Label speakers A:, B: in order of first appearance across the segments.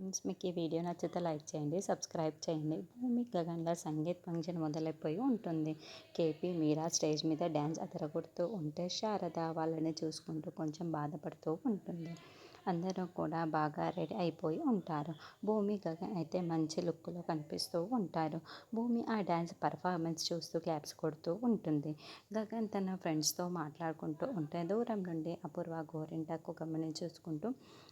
A: Friends మీకు ఈ video నచ్చితే లైక్ చేయండి సబ్స్క్రైబ్ చేయండి. భూమి గగన్ల సంగీత్ ఫంక్షన్ మొదలైపోయి ఉంటుంది. కేపీ మీరా స్టేజ్ మీద డ్యాన్స్ అదరగొడుతూ ఉంటే శారద వాళ్ళని చూసుకుంటూ కొంచెం బాధపడుతూ ఉంటుంది. అందరూ కూడా బాగా రెడీ అయిపోయి ఉంటారు. భూమి గగన్ అయితే మంచి లుక్లో కనిపిస్తూ ఉంటారు. భూమి ఆ డ్యాన్స్ పర్ఫార్మెన్స్ చూస్తూ క్లాప్స్ కొడుతూ ఉంటుంది. గగన్ తన ఫ్రెండ్స్తో మాట్లాడుకుంటూ ఉంటే దూరం నుండి అపూర్వ గోరింటాకు గమని చూసుకుంటూ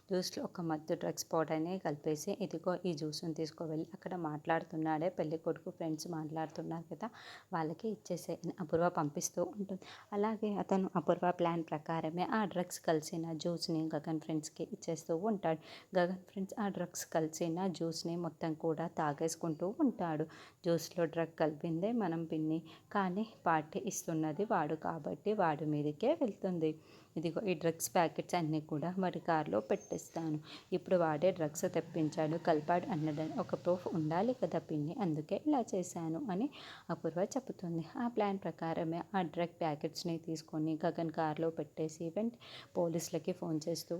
A: జ్యూస్లో ఒక మత్తు డ్రగ్స్ పౌడర్ని కలిపేసి ఇదిగో ఈ జ్యూస్ని తీసుకువెళ్ళి అక్కడ మాట్లాడుతున్నాడే పెళ్ళి కొడుకు ఫ్రెండ్స్ మాట్లాడుతున్నారు కదా వాళ్ళకి ఇచ్చేసే అపూర్వ పంపిస్తూ ఉంటుంది. అలాగే అతను అపూర్వ ప్లాన్ ప్రకారమే ఆ డ్రగ్స్ కలిసిన జ్యూస్ని గగన్ ఫ్రెండ్స్కి ఇచ్చేస్తూ ఉంటాడు. గగన్ ఫ్రెండ్స్ ఆ డ్రగ్స్ కలిసిన జ్యూస్ని మొత్తం కూడా తాగేసుకుంటూ ఉంటాడు. జ్యూస్లో డ్రగ్ కలిపిందే మనం పిన్ని. కానీ పార్టీ ఇస్తున్నది వాడు కాబట్టి వాడి మీదకే వెళ్తుంది. ఇదిగో ఈ డ్రగ్స్ ప్యాకెట్స్ అన్నీ కూడా వాడి కారులో పెట్టేస్తాను. ఇప్పుడు వాడే డ్రగ్స్ తెప్పించాడు. కలిపాడు అన్నదని ఒక ప్రూఫ్ ఉండాలి కదా పిన్ని? అందుకే ఇలా చేశాను అని అపూర్వ చెబుతుంది. ఆ ప్లాన్ ప్రకారమే ఆ డ్రగ్ ప్యాకెట్స్ని తీసుకొని గగన్ కారులో పెట్టేసి వెంట పోలీసులకి ఫోన్ చేస్తూ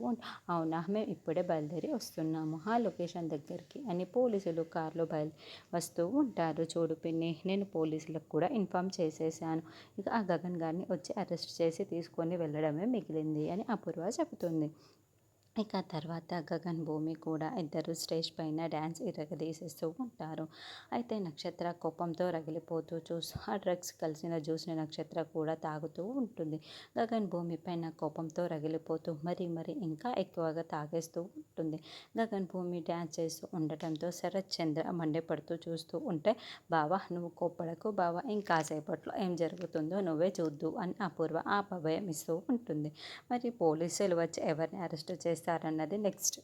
A: అవునా? మేము ఇప్పుడే బయలుదేరి వస్తున్నాము. ఆ లొకేషన్ దగ్గరికి. అని పోలీసులు కారులో బయలు వస్తూ ఉంటారు. చూడు పిన్ని నేను పోలీసులకు కూడా ఇన్ఫామ్ చేసేసాను. ఇక ఆ గగన్ గారిని వచ్చి అరెస్ట్ చేసి తీసుకొని వెళ్ళడమే మిగిలింది అని అపూర్వ చెబుతుంది. ఇక తర్వాత గగన్ భూమి కూడా ఇద్దరు స్టేజ్ పైన డ్యాన్స్ ఇరగదీసేస్తూ ఉంటారు. అయితే నక్షత్ర కోపంతో రగిలిపోతూ చూస్తూ ఆ డ్రగ్స్ కలిసిన జ్యూస్ని నక్షత్ర కూడా తాగుతూ ఉంటుంది. గగన్ భూమి పైన కోపంతో రగిలిపోతూ మరి మరి ఇంకా ఎక్కువగా తాగేస్తూ ఉంటుంది. గగన్ భూమి డ్యాన్స్ చేస్తూ ఉండటంతో శరత్ చంద్ర మండిపడుతూ చూస్తూ ఉంటే బావా నువ్వు కోప్పడకు బావా ఇంకాసేపట్లో ఏం జరుగుతుందో నువ్వే చూద్దు అని అపూర్వ ఆ భయం ఇస్తూ ఉంటుంది. మరి పోలీసులు వచ్చి ఎవరిని అరెస్ట్ చేస్తే చేస్తారన్నది నెక్స్ట్